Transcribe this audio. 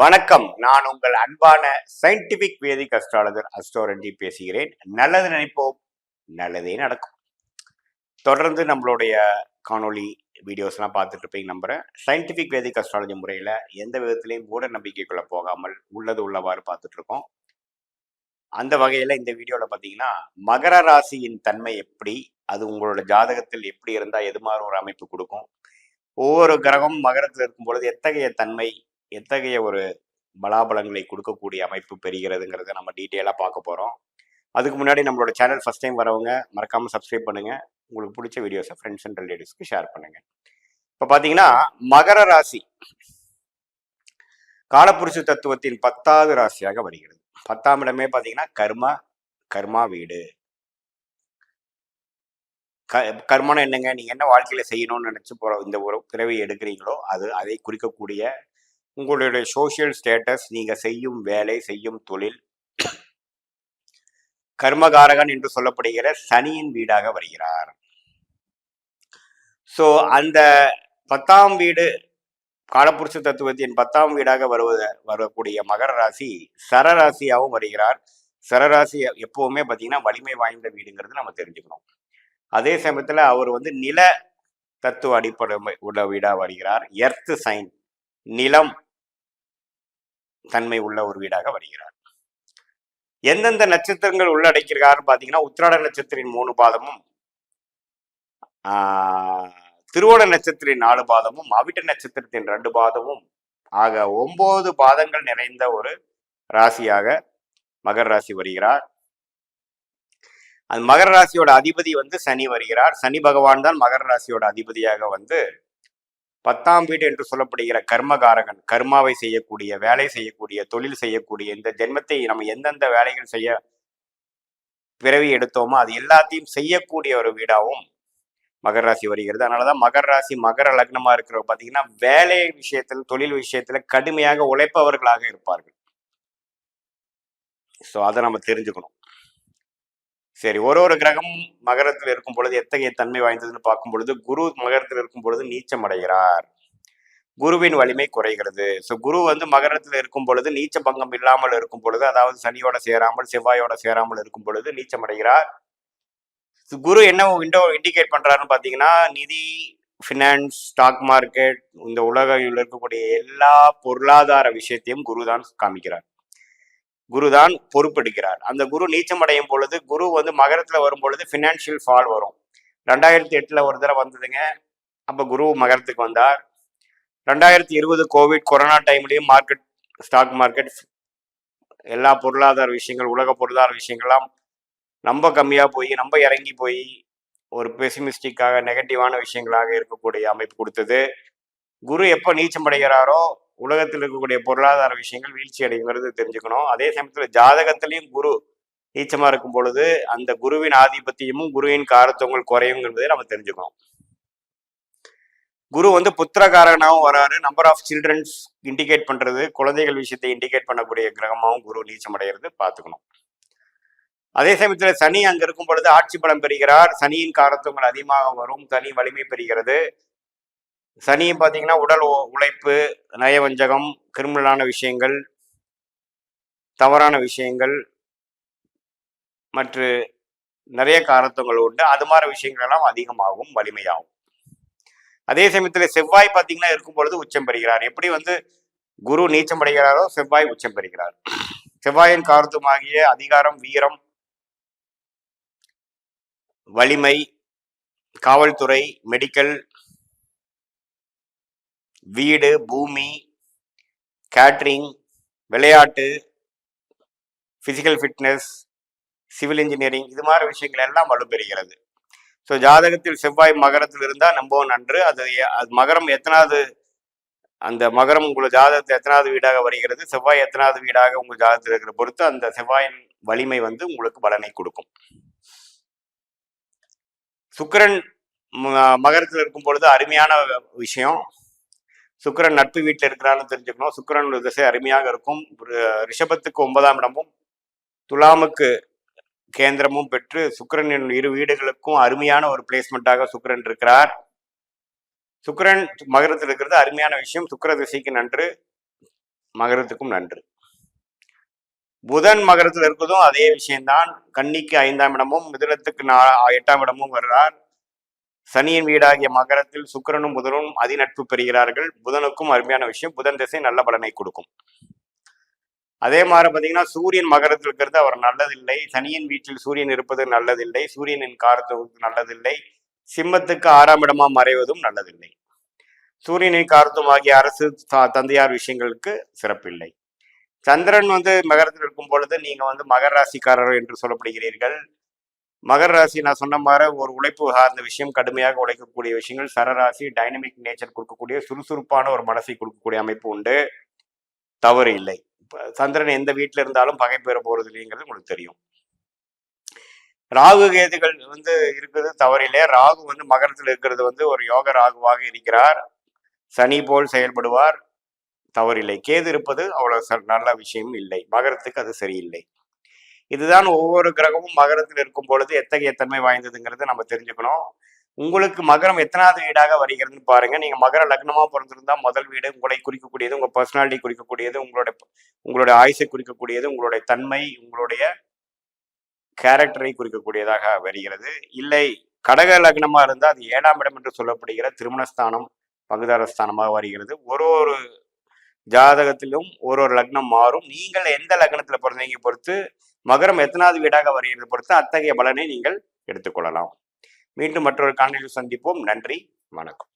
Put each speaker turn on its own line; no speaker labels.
வணக்கம். நான் உங்கள் அன்பான சயின்டிபிக் வேதிக் அஸ்ட்ராலஜர் அஸ்ட்ரோரஞ்சி பேசுகிறேன். நல்லது நினைப்போம் நல்லதே நடக்கும். தொடர்ந்து நம்மளுடைய காணொளி வீடியோஸ்லாம் பார்த்துட்டு இருப்பீங்க நம்புகிறேன் சயின்டிஃபிக் வேதிக் அஸ்ட்ராலஜி முறையில் எந்த விதத்திலையும் மூட நம்பிக்கைக்குள்ளே போகாமல் உள்ளது உள்ளவாறு பார்த்துட்டு இருக்கோம். அந்த வகையில் இந்த வீடியோவில் பார்த்தீங்கன்னா மகர ராசியின் தன்மை எப்படி அது உங்களோட ஜாதகத்தில் எப்படி இருந்தால் எது மாதிரி ஒரு அமைப்பு கொடுக்கும்? ஒவ்வொரு கிரகம் மகரத்தில் இருக்கும் பொழுது எத்தகைய தன்மை எத்தகைய ஒரு பலாபலங்களை கொடுக்கக்கூடிய அமைப்பு பெறுகிறதுங்கிறத நம்ம டீட்டெயிலாக பார்க்க போகிறோம் அதுக்கு முன்னாடி நம்மளோட சேனல் ஃபஸ்ட் டைம் வரவங்க மறக்காமல் சப்ஸ்கிரைப் பண்ணுங்கள் உங்களுக்கு பிடிச்ச வீடியோஸை ஃப்ரெண்ட்ஸ் அண்ட் ரிலேட்டிவ்ஸ்க்கு ஷேர் பண்ணுங்கள் இப்போ பார்த்தீங்கன்னா மகர ராசி. காலப்புருஷ தத்துவத்தின் பத்தாவது ராசியாக வருகிறது. பத்தாம் இடமே பார்த்தீங்கன்னா கர்மா கர்மா வீடு. க கர்மம் என்னங்க? நீங்கள் என்ன வாழ்க்கையில் செய்யணும்னு நினச்சி போகிற இந்த ஒரு பிறவி எடுக்கிறீங்களோ அது அதை குறிக்கக்கூடிய உங்களுடைய சோசியல் ஸ்டேட்டஸ் நீங்கள் செய்யும் வேலை செய்யும் தொழில் கர்மகாரகன் என்று சொல்லப்படுகிற சனியின் வீடாக வருகிறார். ஸோ அந்த பத்தாம் வீடு காலப்புருஷ தத்துவத்தின் பத்தாம் வீடாக வருவத வரக்கூடிய மகர ராசி சரராசியாகவும் வருகிறார். சரராசி எப்பவுமே பார்த்தீங்கன்னா வலிமை வாய்ந்த வீடுங்கிறது நம்ம தெரிஞ்சுக்கணும். அதே சமயத்தில் அவர் வந்து நில தத்துவ அடிப்படை உள்ள வீடாக வருகிறார். எர்த் சைன் நிலம் தன்மை உள்ள ஒரு வீடாக வருகிறார். எந்தெந்த நட்சத்திரங்கள் உள்ளடக்கிறார்னு பார்த்தீங்கன்னா உத்திராட நட்சத்திரின் மூணு பாதமும் ஆஹ், திருவோண நட்சத்திரின் நாலு பாதமும் அவிட்ட நட்சத்திரத்தின் ரெண்டு பாதமும் ஆக ஒன்பது பாதங்கள் நிறைந்த ஒரு ராசியாக மகர ராசி வருகிறார். அந்த மகர ராசியோட அதிபதி வந்து சனி வருகிறார். சனி பகவான் தான் மகர ராசியோட அதிபதியாக வந்து பத்தாம் வீடு என்று சொல்லப்படுகிற கர்மகாரகன் கர்மாவை செய்யக்கூடிய வேலை செய்யக்கூடிய தொழில் செய்யக்கூடிய இந்த ஜென்மத்தை நம்ம எந்தெந்த வேலைகள் செய்ய பிறவி எடுத்தோமோ அது எல்லாத்தையும் செய்யக்கூடிய ஒரு வீடாகவும் மகர ராசி வருகிறது. அதனாலதான் மகர ராசி மகர லக்னமா இருக்கிறவங்க பார்த்தீங்கன்னா வேலை விஷயத்தில் தொழில் விஷயத்துல கடுமையாக உழைப்பவர்களாக இருப்பார்கள். ஸோ அதை நம்ம தெரிஞ்சுக்கணும். சரி ஒரு ஒரு கிரகம் மகரத்தில் இருக்கும் பொழுது எத்தகைய தன்மை வாய்ந்ததுன்னு பார்க்கும் பொழுது குரு மகரத்தில் இருக்கும் பொழுது நீச்சம் அடைகிறார். குருவின் வலிமை குறைகிறது. ஸோ குரு வந்து மகரத்தில் இருக்கும் பொழுது நீச்ச பங்கம் இல்லாமல் இருக்கும் பொழுது அதாவது சனியோட சேராமல் செவ்வாயோட சேராமல் இருக்கும் பொழுது நீச்சம் அடைகிறார். குரு என்ன விண்டோ இண்டிகேட் பண்றாருன்னு பார்த்தீங்கன்னா நிதி ஃபினான்ஸ் ஸ்டாக் மார்க்கெட் இந்த உலகில் இருக்கக்கூடிய எல்லா பொருளாதார விஷயத்தையும் குரு தான் காமிக்கிறார். குரு தான் பொறுப்பெடுக்கிறார். அந்த குரு நீச்சம் அடையும் பொழுது குரு வந்து மகரத்தில் வரும் பொழுது ஃபினான்ஷியல் ஃபால் வரும். ரெண்டாயிரத்தி எட்டில் ஒரு தடவை வந்ததுங்க. அப்போ குரு மகரத்துக்கு வந்தார். ரெண்டாயிரத்தி இருபது கோவிட் கொரோனா டைம்லேயும் மார்க்கெட் ஸ்டாக் மார்க்கெட் எல்லா பொருளாதார விஷயங்கள் உலக பொருளாதார விஷயங்கள்லாம் ரொம்ப கம்மியாக போய் ரொம்ப இறங்கி போய் ஒரு பெசிமிஸ்டிக்காக நெகட்டிவான விஷயங்களாக இருக்கக்கூடிய அமைப்பு கொடுத்தது. குரு எப்போ நீச்சம் அடைகிறாரோ உலகத்தில் இருக்கக்கூடிய பொருளாதார விஷயங்கள் வீழ்ச்சி அடைங்கிறது தெரிஞ்சுக்கணும். அதே சமயத்தில் ஜாதகத்திலையும் குரு நீச்சமா இருக்கும் பொழுது அந்த குருவின் ஆதிபத்தியமும் குருவின் காரத்துவங்கள் குறையுங்கிறதை நம்ம தெரிஞ்சுக்கணும். குரு வந்து புத்திரகாரனாகவும் வராரு. நம்பர் ஆஃப் சில்ட்ரன்ஸ் இண்டிகேட் பண்றது குழந்தைகள் விஷயத்தை இண்டிகேட் பண்ணக்கூடிய கிரகமாகவும் குரு நீச்சம் அடைகிறது பார்த்துக்கணும். அதே சமயத்தில் சனி அங்க இருக்கும் பொழுது ஆட்சி பலம் பெறுகிறார். சனியின் காரத்துவங்கள் அதிகமாக வரும். சனி வலிமை பெறுகிறது. சனியும் பார்த்தீங்கன்னா உடல் உ- உழைப்பு நயவஞ்சகம் கிரிமினலான விஷயங்கள் தவறான விஷயங்கள் மற்ற நிறைய காரத்துவங்கள் உண்டு. அது மாதிரி விஷயங்கள் எல்லாம் அதிகமாகும் வலிமையாகும் அதே சமயத்தில் செவ்வாய் பார்த்தீங்கன்னா இருக்கும் பொழுது உச்சம் பெறுகிறார். எப்படி வந்து குரு நீச்சம் அடைகிறாரோ செவ்வாய் உச்சம் பெறுகிறார். செவ்வாயின் காரத்துவமாகிய அதிகாரம் வீரம் வலிமை காவல்துறை மெடிக்கல் வீடு பூமி கேட்ரிங் விளையாட்டு ஃபிசிக்கல் ஃபிட்னஸ் சிவில் இன்ஜினியரிங் இது மாதிரி விஷயங்கள் எல்லாம் வலுப்பெறுகிறது. ஸோ ஜாதகத்தில் செவ்வாய் மகரத்தில் இருந்தால் நம்பவும் நன்று. அது அது மகரம் எத்தனாவது அந்த மகரம் உங்கள் ஜாதகத்தில் எத்தனாவது வீடாக வருகிறது செவ்வாய் எத்தனாவது வீடாக உங்கள் ஜாதகத்தில் இருக்கிற பொறுத்து அந்த செவ்வாயின் வலிமை வந்து உங்களுக்கு பலனை கொடுக்கும். சுக்கரன் மகரத்தில் இருக்கும் பொழுது அருமையான விஷயம். சுக்கிரன் நட்பு வீட்டில் இருக்கிறான்னு தெரிஞ்சுக்கணும். சுக்கிரன் திசை அருமையாக இருக்கும். ரிஷபத்துக்கு ஒன்பதாம் இடமும் துலாமுக்கு கேந்திரமும் பெற்று சுக்கிரனின் இரு வீடுகளுக்கும் அருமையான ஒரு பிளேஸ்மெண்ட்டாக சுக்கரன் இருக்கிறார். சுக்கரன் மகரத்தில் இருக்கிறது அருமையான விஷயம். சுக்கிர திசைக்கு நன்று மகரத்துக்கும் நன்று. புதன் மகரத்தில் இருக்கிறதும் அதே விஷயம்தான். கன்னிக்கு ஐந்தாம் இடமும் மிதுனத்துக்கு நா எட்டாம் இடமும் வருகிறார் சனியின் வீடாகிய மகரத்தில் சுக்கிரனும் புதனும் அதிநட்பு பெறுகிறார்கள். புதனுக்கும் அருமையான விஷயம். புதன் திசை நல்ல பலனை கொடுக்கும். அதே மாதிரி பார்த்தீங்கன்னா சூரியன் மகரத்தில் இருக்கிறது அவர் நல்லதில்லை. சனியின் வீட்டில் சூரியன் இருப்பது நல்லதில்லை. சூரியனின் காரத்துவம் நல்லதில்லை. சிம்மத்துக்கு ஆறாம் இடமா மறைவதும் நல்லதில்லை. சூரியனின் காரத்துவம் ஆகிய அரசு த- தந்தையார் விஷயங்களுக்கு சிறப்பில்லை. சந்திரன் வந்து மகரத்தில் இருக்கும் பொழுது நீங்க வந்து மகர ராசிக்காரர் என்று சொல்லப்படுகிறீர்கள். மகர ராசி நான் சொன்ன மாதிரி ஒரு உழைப்பு சார்ந்த விஷயம் கடுமையாக உழைக்கக்கூடிய விஷயங்கள் சரராசி டைனமிக் நேச்சர் கொடுக்கக்கூடிய சுறுசுறுப்பான ஒரு மனசை கொடுக்கக்கூடிய அமைப்பு உண்டு. தவறு இல்லை. சந்திரன் எந்த வீட்டில் இருந்தாலும் பகை பெற போறது இல்லைங்கிறது உங்களுக்கு தெரியும். ராகு கேதுகள் வந்து இருக்கிறது தவறில்லை ராகு வந்து மகரத்தில் இருக்கிறது வந்து ஒரு யோக ராகுவாக இருக்கிறார். சனி போல் செயல்படுவார். தவறில்லை கேது இருப்பது அவ்வளவு ச- நல்ல விஷயம் இல்லை. மகரத்துக்கு அது சரியில்லை. இதுதான் ஒவ்வொரு கிரகமும் மகரத்தில் இருக்கும் பொழுது எத்தகைய தன்மை வாய்ந்ததுங்கிறத நம்ம தெரிஞ்சுக்கணும். உங்களுக்கு மகரம் எத்தனாவது வீடாக வருகிறதுன்னு பாருங்க. நீங்க மகர லக்னமா பிறந்திருந்தா முதல் வீடு உங்களை குறிக்கக்கூடியது உங்க பர்சனாலிட்டி குறிக்கக்கூடியது உங்களுடைய உங்களுடைய ஆயுசை குறிக்கக்கூடியது உங்களுடைய தன்மை உங்களுடைய கேரக்டரை குறிக்கக்கூடியதாக வருகிறது. இல்லை கடக லக்னமா இருந்தால் அது ஏழாம் இடம் என்று சொல்லப்படுகிற திருமணஸ்தானம் பங்குதார ஸ்தானமாக வருகிறது. ஒரு ஒரு ஜாதகத்திலும் ஒரு ஒரு லக்னம் மாறும். நீங்கள் எந்த லக்னத்துல பிறந்தீங்க பொறுத்து மகரம் எத்தனாவது வீடாக வருகிறது பொறுத்து அத்தகைய பலனை நீங்கள் எடுத்துக்கொள்ளலாம். மீண்டும் மற்றொரு காணொலியில் சந்திப்போம். நன்றி. வணக்கம்.